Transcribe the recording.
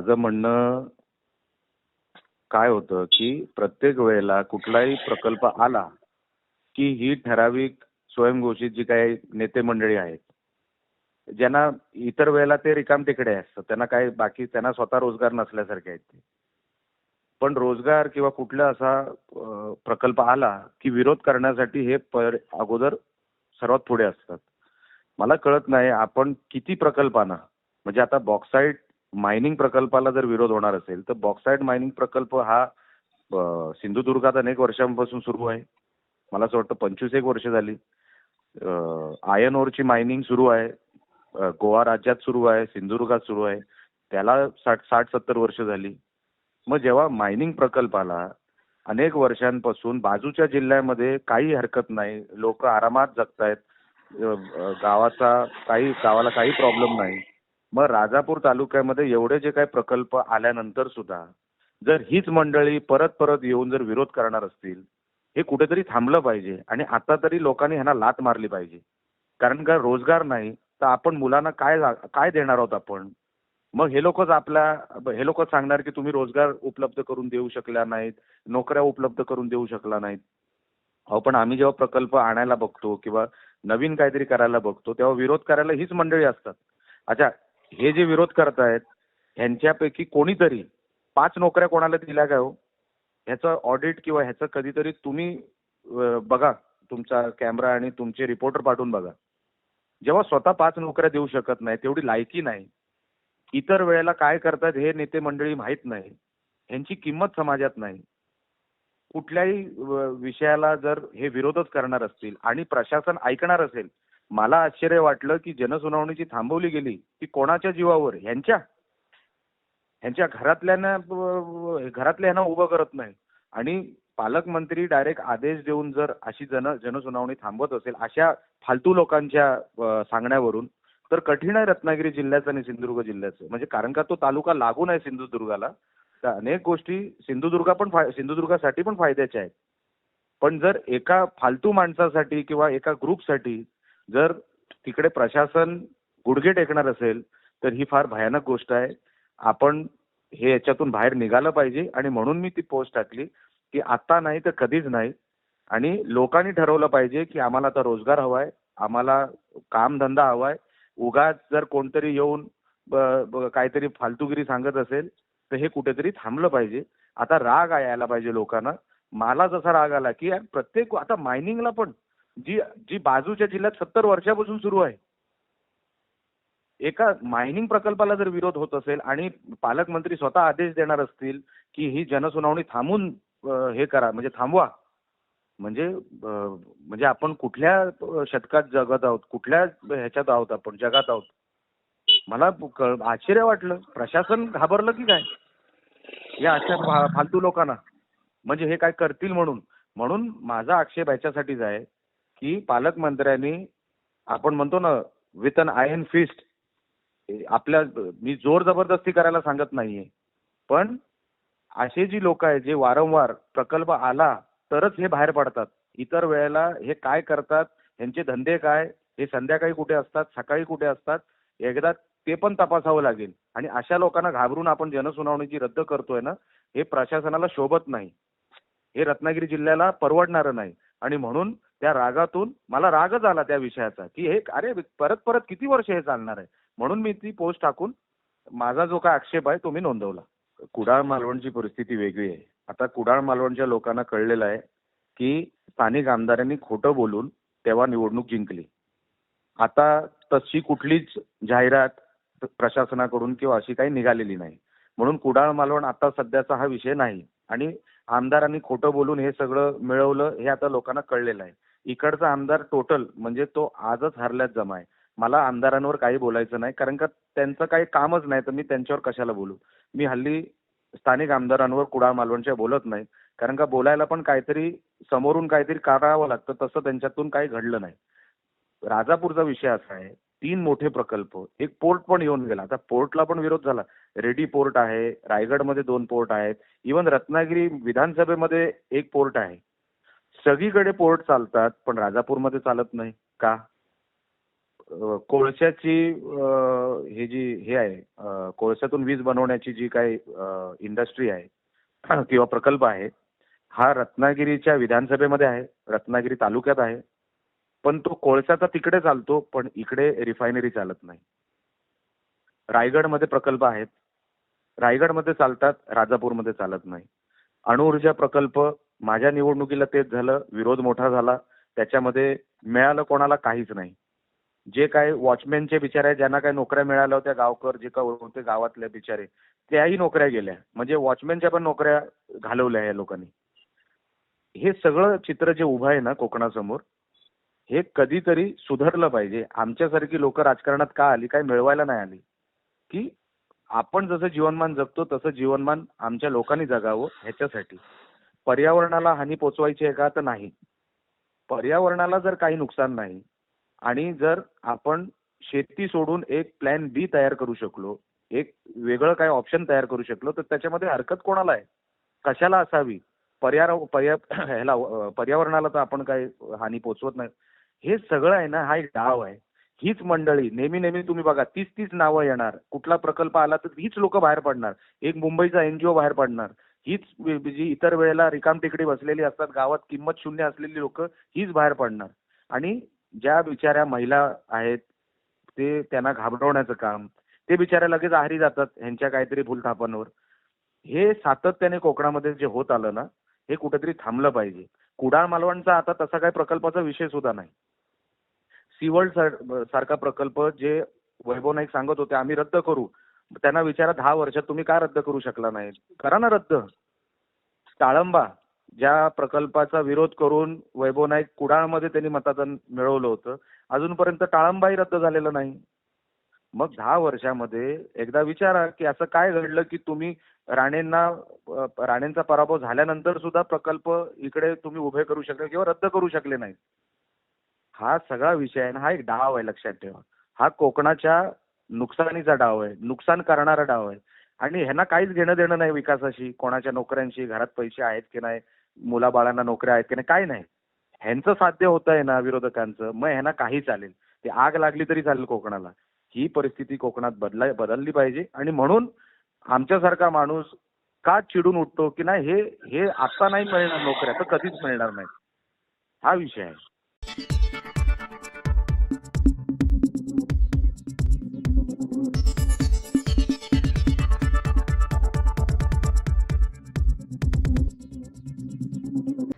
माझं म्हणणं काय होतं की प्रत्येक वेळेला कुठलाही प्रकल्प आला की ही ठराविक स्वयंघोषित जी काही नेते मंडळी आहेत ज्यांना इतर वेळेला ते रिकाम तिकडे असतात त्यांना काय बाकी त्यांना स्वतः रोजगार नसल्यासारखे आहेत ते. पण रोजगार किंवा कुठला असा प्रकल्प आला की विरोध करण्यासाठी हे पर अगोदर सर्वात पुढे असतात. मला कळत नाही आपण किती प्रकल्पांना म्हणजे आता बॉक्साईट मायनिंग प्रकल्पाला जर विरोध होणार असेल तर बॉक्साईट मायनिंग प्रकल्प हा सिंधुदुर्गात अनेक वर्षांपासून सुरू आहे. मला असं वाटतं पंचवीस एक वर्ष झाली. आयन ओरची मायनिंग सुरू आहे. गोवा राज्यात सुरू आहे सिंधुदुर्गात सुरू आहे. त्याला साठ साठ सत्तर वर्ष झाली. मग जेव्हा मायनिंग प्रकल्पाला अनेक वर्षांपासून बाजूच्या जिल्ह्यामध्ये काही हरकत नाही लोक आरामात जगतायत गावाचा काही गावाला काही प्रॉब्लेम नाही मग राजापूर तालुक्यामध्ये एवढे जे काही प्रकल्प आल्यानंतर सुद्धा जर हीच मंडळी परत परत येऊन जर विरोध करणार असतील हे कुठेतरी थांबलं पाहिजे आणि आता तरी लोकांनी ह्यांना लात मारली पाहिजे. कारण का रोजगार नाही तर आपण मुलांना काय काय देणार आहोत आपण? मग हे लोकच आपल्या हे लोक सांगणार की तुम्ही रोजगार उपलब्ध करून देऊ शकला नाहीत नोकऱ्या उपलब्ध करून देऊ शकला नाहीत. अहो पण आम्ही जेव्हा प्रकल्प आणायला बघतो किंवा नवीन काहीतरी करायला बघतो तेव्हा विरोध करायला हीच मंडळी असतात. अच्छा हे जे विरोध करतायत ह्यांच्यापैकी कोणीतरी पाच नोकऱ्या कोणाला दिल्या काय हो? ह्याचं ऑडिट किंवा ह्याचं कधीतरी तुम्ही बघा. तुमचा कॅमेरा आणि तुमचे रिपोर्टर पाठवून बघा. जेव्हा स्वतः पाच नोकऱ्या देऊ शकत नाही तेवढी लायकी नाही. इतर वेळेला काय करतात हे नेते मंडळी माहीत नाही. ह्यांची किंमत समाजात नाही. कुठल्याही विषयाला जर हे विरोधच करणार असतील आणि प्रशासन ऐकणार असेल मला आश्चर्य वाटलं की जनसुनावणी जी थांबवली गेली ती कोणाच्या जीवावर? ह्यांच्या? ह्यांच्या घरातल्यांना घरातल्या ह्यांना उभं करत नाही. आणि पालकमंत्री डायरेक्ट आदेश देऊन जर अशी जन जनसुनावणी थांबवत असेल अशा फालतू लोकांच्या सांगण्यावरून तर कठीण आहे रत्नागिरी जिल्ह्याचं आणि सिंधुदुर्ग जिल्ह्याचं. म्हणजे कारण का तो तालुका लागून आहे सिंधुदुर्गाला. तर अनेक गोष्टी सिंधुदुर्गा पण सिंधुदुर्गासाठी पण फायद्याच्या आहेत. पण जर एका फालतू माणसासाठी किंवा एका ग्रुपसाठी जर तिकडे प्रशासन गुडघे टेकणार असेल तर ही फार भयानक गोष्ट आहे. आपण हे याच्यातून बाहेर निघालं पाहिजे आणि म्हणून मी ती पोस्ट टाकली की आता नाही तर कधीच नाही. आणि लोकांनी ठरवलं पाहिजे की आम्हाला आता रोजगार हवाय आम्हाला कामधंदा हवाय. उगाच जर कोणतरी येऊन काहीतरी फालतूगिरी सांगत असेल तर हे कुठेतरी थांबलं पाहिजे. आता राग यायला पाहिजे लोकांना. मला जसा राग आला की प्रत्येक आता मायनिंगला पण जी जी बाजूच्या जिल्ह्यात सत्तर वर्षापासून सुरू आहे. एका मायनिंग प्रकल्पाला जर विरोध होत असेल आणि पालकमंत्री स्वतः आदेश देणार असतील की ही जनसुनावणी थांबून हे करा म्हणजे थांबवा. म्हणजे म्हणजे आपण कुठल्या शतकात जगत आहोत कुठल्या ह्याच्यात आहोत आपण जगात आहोत? मला आश्चर्य वाटलं. प्रशासन घाबरलं की काय? या अशा फालतू लोकांना. म्हणजे हे काय करतील म्हणून? म्हणून माझा आक्षेप ह्याच्यासाठीच आहे की पालकमंत्र्यांनी आपण म्हणतो ना विथ अन आयन फिस्ट आपल्या मी जोर जबरदस्ती करायला सांगत नाहीये. पण असे जी लोक आहेत जे वारंवार प्रकल्प आला तरच हे बाहेर पडतात. इतर वेळेला हे काय करतात ह्यांचे धंदे काय हे संध्याकाळी कुठे असतात सकाळी कुठे असतात एकदा ते पण तपासावं लागेल. आणि अशा लोकांना घाबरून आपण जनसुनावणीची रद्द करतोय ना हे प्रशासनाला शोभत नाही. हे रत्नागिरी जिल्ह्याला परवडणारं नाही. आणि म्हणून त्या रागातून मला रागच आला त्या विषयाचा की हे अरे परत परत किती वर्ष हे चालणार आहे? म्हणून मी ती पोस्ट टाकून माझा जो काय आक्षेप आहे तो मी नोंदवला. कुडाळ मालवणची परिस्थिती वेगळी आहे. आता कुडाळ मालवणच्या लोकांना कळलेलं आहे की स्थानिक आमदारांनी खोटं बोलून तेव्हा निवडणूक जिंकली. आता तशी कुठलीच जाहिरात प्रशासनाकडून किंवा अशी काही निघालेली नाही. म्हणून कुडाळ मालवण आता सध्याचा हा विषय नाही. आणि आमदारांनी खोटं बोलून हे सगळं मिळवलं हे आता लोकांना कळलेलं आहे. इकडचा आमदार टोटल म्हणजे तो आजच हरल्यात जमा आहे. मला आमदारांवर काही बोलायचं नाही कारण का त्यांचं काही कामच नाही तर मी त्यांच्यावर कशाला बोलू? मी हल्ली स्थानिक आमदारांवर कुडाळ मालवणच्या बोलत नाही कारण का बोलायला पण काहीतरी समोरून काहीतरी करावं लागतं तसं त्यांच्यातून काही घडलं नाही. राजापूरचा विषय असा आहे तीन मोठे प्रकल्प एक पोर्ट पण येऊन गेला. आता पोर्टला पण विरोध झाला. रेडी पोर्ट आहे रायगडमध्ये दोन पोर्ट आहेत. इवन रत्नागिरी विधानसभेमध्ये एक पोर्ट आहे. सगळीकडे पोर्ट चालतात पण राजापूरमध्ये चालत नाही. का? कोळशाची हे जी हे आहे कोळशातून वीज बनवण्याची जी काही इंडस्ट्री आहे किंवा प्रकल्प आहे हा रत्नागिरीच्या विधानसभेमध्ये आहे रत्नागिरी तालुक्यात आहे. पण तो कोळशाचा तिकडे चालतो पण इकडे रिफायनरी चालत नाही. रायगडमध्ये प्रकल्प आहेत. रायगडमध्ये चालतात राजापूरमध्ये चालत नाही. अणुऊर्जा प्रकल्प माझ्या निवडणुकीला तेच झालं विरोध मोठा झाला त्याच्यामध्ये मिळालं कोणाला काहीच नाही. जे काय वॉचमॅनचे बिचारे ज्यांना काही नोकऱ्या मिळाल्या होत्या गावकर जे काय होते गावातले बिचारे त्याही नोकऱ्या गेल्या. म्हणजे वॉचमॅनच्या पण नोकऱ्या घालवल्या या लोकांनी. हे सगळं चित्र जे उभं आहे ना कोकणासमोर हे कधीतरी सुधारलं पाहिजे. आमच्यासारखी लोक राजकारणात का आली काय मिळवायला नाही आली. की आपण जसं जीवनमान जगतो तसं जीवनमान आमच्या लोकांनी जगावं ह्याच्यासाठी. पर्यावरणाला हानी पोचवायची आहे का तर नाही. पर्यावरणाला जर काही नुकसान नाही आणि जर आपण शेती सोडून एक प्लॅन बी तयार करू शकलो एक वेगळं काय ऑप्शन तयार करू शकलो तर त्याच्यामध्ये हरकत कोणाला आहे? कशाला असावी? पर्यार पर्या ह्याला पर्यावरणाला तर आपण काय हानी पोचवत नाही. हे सगळं आहे ना हा एक डाव आहे. हीच मंडळी नेहमी नेहमी तुम्ही बघा तीच तीच नावं येणार. कुठला प्रकल्प आला तर हीच लोक बाहेर पडणार. एक मुंबईचा एनजीओ बाहेर पडणार. हीच जी इतर वेळेला रिकाम टेकडी बसलेली असतात गावात किंमत शून्य असलेली लोक हीच बाहेर पडणार. आणि ज्या बिचाऱ्या महिला आहेत ते त्यांना घाबरवण्याचं काम ते बिचाऱ्या लगेच आहारी जातात ह्यांच्या काहीतरी भूलथापांवर. हे सातत्याने कोकणामध्ये जे होत आलं ना हे कुठेतरी थांबलं पाहिजे. कुडाळ मालवणचा आता तसा काही प्रकल्पाचा विषय सुद्धा नाही. सीवर्ल्ड सारखा प्रकल्प जे वैभव नाईक सांगत होते आम्ही रद्द करू. त्यांना विचारा दहा वर्षात तुम्ही का रद्द करू शकला नाही? करा ना रद्द. टाळंबा ज्या प्रकल्पाचा विरोध करून वैभव नाईक कुडाळमध्ये त्यांनी मतदान मिळवलं होतं अजूनपर्यंत टाळंबाही रद्द झालेलं नाही. मग दहा वर्षामध्ये एकदा विचारा की असं काय घडलं की तुम्ही राणेंना राणेंचा पराभव झाल्यानंतर सुद्धा प्रकल्प इकडे तुम्ही उभे करू शकले किंवा रद्द करू शकले नाही हा सगळा विषय आहे ना हा एक डाव आहे लक्षात ठेवा. हा कोकणाच्या नुकसानीचा डाव आहे नुकसान करणारा डाव आहे. आणि ह्यांना काहीच घेणं देणं नाही विकासाशी कोणाच्या नोकऱ्यांशी घरात पैसे आहेत की नाही मुलाबाळांना नोकऱ्या आहेत की नाही काय नाही. ह्यांचं साध्य होत आहे ना विरोधकांचं मग ह्यांना काही चालेल. ते आग लागली तरी चालेल कोकणाला. ही परिस्थिती कोकणात बदला बदलली पाहिजे. आणि म्हणून आमच्यासारखा माणूस का चिडून उठतो की नाही हे हे आता नाही मिळणार नोकऱ्या तर कधीच मिळणार नाही. हा विषय आहे.